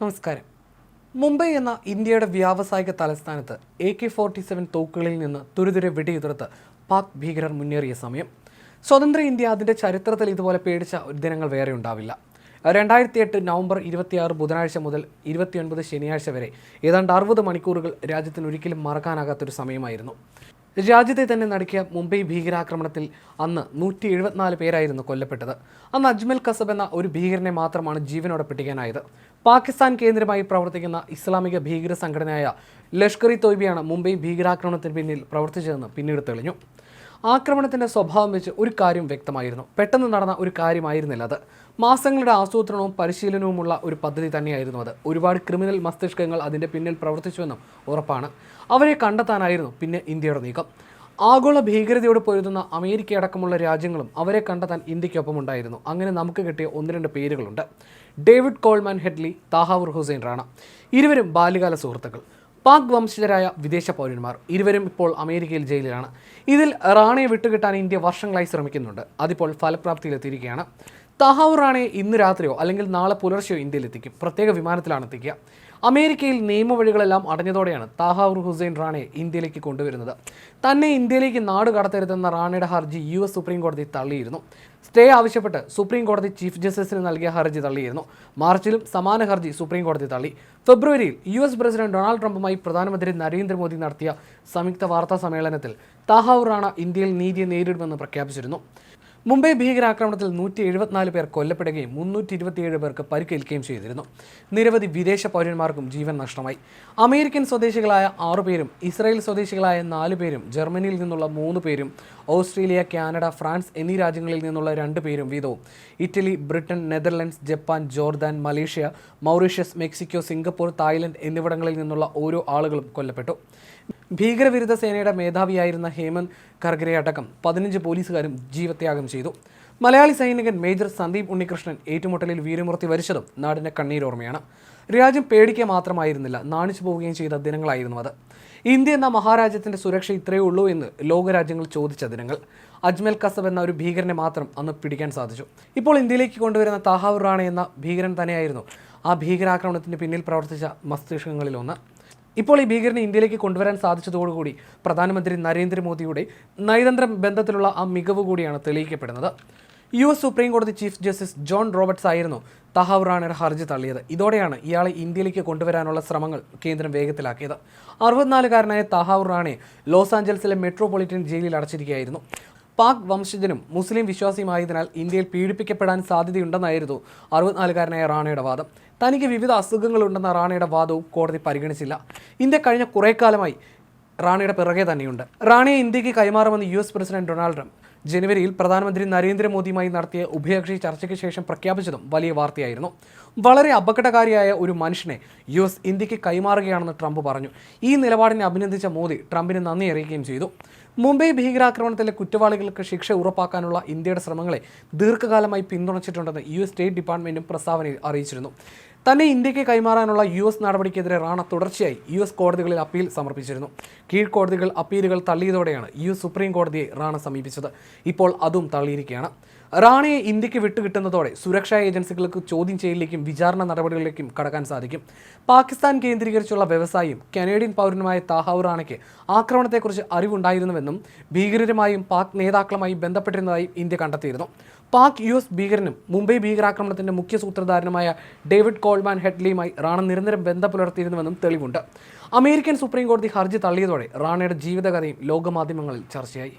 നമസ്കാരം. മുംബൈ എന്ന ഇന്ത്യയുടെ വ്യാവസായിക തലസ്ഥാനത്ത് എ കെ ഫോർട്ടി സെവൻ തോക്കുകളിൽ നിന്ന് തുരുതുരെ വെടിയുതിർത്ത് പാക് ഭീകരർ മുന്നേറിയ സമയം. സ്വതന്ത്ര ഇന്ത്യ അതിന്റെ ചരിത്രത്തിൽ ഇതുപോലെ പേടിച്ച ദിനങ്ങൾ വേറെ ഉണ്ടാവില്ല. രണ്ടായിരത്തി എട്ട് നവംബർ ഇരുപത്തിയാറ് ബുധനാഴ്ച മുതൽ ഇരുപത്തിയൊൻപത് ശനിയാഴ്ച വരെ ഏതാണ്ട് അറുപത് മണിക്കൂറുകൾ രാജ്യത്തിന് ഒരിക്കലും മറക്കാനാകാത്തൊരു സമയമായിരുന്നു. രാജ്യത്തെ തന്നെ നടക്കിയ മുംബൈ ഭീകരാക്രമണത്തിൽ അന്ന് നൂറ്റി എഴുപത്തിനാല് പേരായിരുന്നു കൊല്ലപ്പെട്ടത്. അന്ന് അജ്മൽ കസബ് എന്ന ഒരു ഭീകരനെ മാത്രമാണ് ജീവനോടെ പിടിക്കാനായത്. പാകിസ്ഥാൻ കേന്ദ്രമായി പ്രവർത്തിക്കുന്ന ഇസ്ലാമിക ഭീകര സംഘടനയായ ലഷ്കർ ഇ തോയ്ബിയാണ് മുംബൈ ഭീകരാക്രമണത്തിന് പിന്നിൽ പ്രവർത്തിച്ചതെന്ന് പിന്നീട് തെളിഞ്ഞു. ആക്രമണത്തിന്റെ സ്വഭാവം വെച്ച് ഒരു കാര്യം വ്യക്തമായിരുന്നു. പെട്ടെന്ന് നടന്ന ഒരു കാര്യമായിരുന്നില്ല അത്. മാസങ്ങളുടെ ആസൂത്രണവും പരിശീലനവുമുള്ള ഒരു പദ്ധതി തന്നെയായിരുന്നു അത്. ഒരുപാട് ക്രിമിനൽ മസ്തിഷ്കങ്ങൾ അതിന്റെ പിന്നിൽ പ്രവർത്തിച്ചുവെന്നും ഉറപ്പാണ്. അവരെ കണ്ടെത്താനായിരുന്നു പിന്നെ ഇന്ത്യയുടെ നീക്കം. ആഗോള ഭീകരതയോട് പൊരുതുന്ന അമേരിക്ക അടക്കമുള്ള രാജ്യങ്ങളും അവരെ കണ്ടെത്താൻ ഇന്ത്യക്കൊപ്പം ഉണ്ടായിരുന്നു അങ്ങനെ നമുക്ക് കിട്ടിയ ഒന്ന് രണ്ട് പേരുകളുണ്ട്. David Coleman Headley Tahawwur Hussain Rana. ഇരുവരും ബാല്യകാല സുഹൃത്തുക്കൾ. പാക് വംശജരായ വിദേശ പൗരന്മാർ ഇരുവരും ഇപ്പോൾ അമേരിക്കയിൽ ജയിലിലാണ്. ഇതിൽ റാണയെ വിട്ടുകിട്ടാൻ ഇന്ത്യ വർഷങ്ങളായി ശ്രമിക്കുന്നുണ്ട്. അതിപ്പോൾ ഫലപ്രാപ്തിയിലെത്തിയിരിക്കുകയാണ്. തഹാവൂർ റാണയെ ഇന്ന് രാത്രിയോ അല്ലെങ്കിൽ നാളെ പുലർച്ചെയോ ഇന്ത്യയിലെത്തിക്കും. പ്രത്യേക വിമാനത്തിലാണ് എത്തിക്കുക. അമേരിക്കയിൽ നിയമവഴികളെല്ലാം അടഞ്ഞതോടെയാണ് താഹാവൂർ ഹുസൈൻ റാണയെ ഇന്ത്യയിലേക്ക് കൊണ്ടുവരുന്നത്. തന്നെ ഇന്ത്യയിലേക്ക് നാട് കടത്തരുതെന്ന റാണയുടെ ഹർജി യു എസ് സുപ്രീം കോടതി തള്ളിയിരുന്നു. സ്റ്റേ ആവശ്യപ്പെട്ട് സുപ്രീം കോടതി ചീഫ് ജസ്റ്റിസിന് നൽകിയ ഹർജി തള്ളിയിരുന്നു. മാർച്ചിലും സമാന ഹർജി സുപ്രീം കോടതി തള്ളി. ഫെബ്രുവരിയിൽ യു എസ് പ്രസിഡന്റ് ഡൊണാൾഡ് ട്രംപുമായി പ്രധാനമന്ത്രി നരേന്ദ്രമോദി നടത്തിയ സംയുക്ത വാർത്താ സമ്മേളനത്തിൽ താഹാവൂർ റാണ ഇന്ത്യയിൽ നീതിയെ നേരിടുമെന്ന് പ്രഖ്യാപിച്ചിരുന്നു. മുംബൈ ഭീകരാക്രമണത്തിൽ നൂറ്റി എഴുപത്തിനാല് പേർ കൊല്ലപ്പെടുകയും മുന്നൂറ്റി ഇരുപത്തിയേഴ് പേർക്ക് പരിക്കേൽക്കുകയും ചെയ്തിരുന്നു. നിരവധി വിദേശ പൗരന്മാർക്കും ജീവൻ നഷ്ടമായി. അമേരിക്കൻ സ്വദേശികളായ ആറു പേരും ഇസ്രായേൽ സ്വദേശികളായ നാല് പേരും ജർമ്മനിയിൽ നിന്നുള്ള മൂന്ന് പേരും ഓസ്ട്രേലിയ കാനഡ ഫ്രാൻസ് എന്നീ രാജ്യങ്ങളിൽ നിന്നുള്ള രണ്ട് പേരും വീതവും. Italy Britain Netherlands Japan Jordan Malaysia Mauritius Mexico Singapore Thailand എന്നിവിടങ്ങളിൽ നിന്നുള്ള ഓരോ ആളുകളും കൊല്ലപ്പെട്ടു. ഭീകരവിരുദ്ധ സേനയുടെ മേധാവിയായിരുന്ന ഹേമന്ത് കർഗരെ അടക്കം പതിനഞ്ച് പോലീസുകാരും ജീവത്യാഗം ചെയ്തു. മലയാളി സൈനികൻ മേജർ സന്ദീപ് ഉണ്ണികൃഷ്ണൻ ഏറ്റുമുട്ടലിൽ വീരമൂർത്തി വരിച്ചതും നാടിന്റെ കണ്ണീരോർമ്മയാണ് രാജ്യം പേടിക്കുക മാത്രമായിരുന്നില്ല നാണിച്ചു പോവുകയും ചെയ്ത ദിനങ്ങളായിരുന്നു അത്. ഇന്ത്യ എന്ന മഹാരാജ്യത്തിന്റെ സുരക്ഷ ഇത്രയേ ഉള്ളൂ എന്ന് ലോകരാജ്യങ്ങൾ ചോദിച്ച ദിനങ്ങൾ. അജ്മൽ കസബ് എന്ന ഒരു ഭീകരനെ മാത്രം അന്ന് പിടിക്കാൻ സാധിച്ചു. ഇപ്പോൾ ഇന്ത്യയിലേക്ക് കൊണ്ടുവരുന്ന താഹാവൂർ റാണ എന്ന ഭീകരൻ തന്നെയായിരുന്നു ആ ഭീകരാക്രമണത്തിന് പിന്നിൽ പ്രവർത്തിച്ച മസ്തിഷ്കങ്ങളിലൊന്ന്. ഇപ്പോൾ ഈ ഭീകരനെ ഇന്ത്യയിലേക്ക് കൊണ്ടുവരാൻ സാധിച്ചതോടുകൂടി പ്രധാനമന്ത്രി നരേന്ദ്രമോദിയുടെ നയതന്ത്ര ബന്ധത്തിലുള്ള ആ മികവ് കൂടിയാണ് തെളിയിക്കപ്പെടുന്നത്. യു എസ് സുപ്രീം കോടതി ചീഫ് ജസ്റ്റിസ് ജോൺ റോബർട്ട്സ് ആയിരുന്നു തഹാവ് റാണയുടെ ഹർജി തള്ളിയത്. ഇതോടെയാണ് ഇയാളെ ഇന്ത്യയിലേക്ക് കൊണ്ടുവരാനുള്ള ശ്രമങ്ങൾ കേന്ദ്രം വേഗത്തിലാക്കിയത്. അറുപത്തിനാലുകാരനായ തഹാവ് ലോസ് ആഞ്ചൽസിലെ മെട്രോപൊളിറ്റൻ ജയിലിൽ അടച്ചിരിക്കുകയായിരുന്നു. പാക് വംശജനും മുസ്ലിം വിശ്വാസിയുമായതിനാൽ ഇന്ത്യയിൽ പീഡിപ്പിക്കപ്പെടാൻ സാധ്യതയുണ്ടെന്നായിരുന്നു അറുപത്തിനാലുകാരനായ റാണയുടെ വാദം. തനിക്ക് വിവിധ അസുഖങ്ങളുണ്ടെന്ന റാണയുടെ വാദവും കോടതി പരിഗണിച്ചില്ല. ഇന്ത്യ കഴിഞ്ഞ കുറേ കാലമായി റാണയുടെ പിറകെ തന്നെയുണ്ട്. റാണിയെ ഇന്ത്യയ്ക്ക് കൈമാറുമെന്ന് U S president Donald Trump ജനുവരിയിൽ പ്രധാനമന്ത്രി നരേന്ദ്രമോദിയുമായി നടത്തിയ ഉഭയകക്ഷി ചർച്ചയ്ക്ക് ശേഷം പ്രഖ്യാപിച്ചതും വലിയ വാർത്തയായിരുന്നു. വളരെ അപകടകാരിയായ ഒരു മനുഷ്യനെ യു എസ് ഇന്ത്യയ്ക്ക് കൈമാറുകയാണെന്ന് ട്രംപ് പറഞ്ഞു. ഈ നിലപാടിനെ അഭിനന്ദിച്ച മോദി ട്രംപിന് നന്ദി അറിയിക്കുകയും ചെയ്തു. മുംബൈ ഭീകരാക്രമണത്തിലെ കുറ്റവാളികൾക്ക് ശിക്ഷ ഉറപ്പാക്കാനുള്ള ഇന്ത്യയുടെ ശ്രമങ്ങളെ ദീർഘകാലമായി പിന്തുണച്ചിട്ടുണ്ടെന്ന് യു എസ് സ്റ്റേറ്റ് ഡിപ്പാർട്ട്മെന്റും പ്രസ്താവനയിൽ അറിയിച്ചിരുന്നു. തന്നെ ഇന്ത്യയ്ക്ക് കൈമാറാനുള്ള യു എസ് നടപടിക്കെതിരെ റാണ തുടർച്ചയായി യു എസ് കോടതികളിൽ അപ്പീൽ സമർപ്പിച്ചിരുന്നു. കീഴ്ക്കോടതികൾ അപ്പീലുകൾ തള്ളിയതോടെയാണ് യു എസ് സുപ്രീം കോടതിയെ റാണ സമീപിച്ചത്. ഇപ്പോൾ അതും തള്ളിയിരിക്കുകയാണ്. റാണയെ ഇന്ത്യയ്ക്ക് വിട്ടുകിട്ടുന്നതോടെ സുരക്ഷാ ഏജൻസികൾക്ക് ചോദ്യം ചെയ്യലിലേക്കും വിചാരണ നടപടികളിലേക്കും കടക്കാൻ സാധിക്കും. പാകിസ്ഥാൻ കേന്ദ്രീകരിച്ചുള്ള വ്യവസായിയും കനേഡിയൻ പൗരനുമായ താഹാവ് റാണയ്ക്ക് ആക്രമണത്തെക്കുറിച്ച് അറിവുണ്ടായിരുന്നുവെന്നും ഭീകരരുമായും പാക് നേതാക്കളുമായും ബന്ധപ്പെട്ടിരുന്നതായും ഇന്ത്യ കണ്ടെത്തിയിരുന്നു. പാക് യു എസ് ഭീകരനും മുംബൈ ഭീകരാക്രമണത്തിന്റെ മുഖ്യ സൂത്രധാരനുമായ ഡേവിഡ് കോൾമാൻ ഹെഡ്ലിയുമായി റാണ നിരന്തരം ബന്ധം പുലർത്തിയിരുന്നുവെന്നും തെളിവുണ്ട്. അമേരിക്കൻ സുപ്രീം കോടതി ഹർജി തള്ളിയതോടെ റാണയുടെ ജീവിതകഥയും ലോകമാധ്യമങ്ങളിൽ ചർച്ചയായി.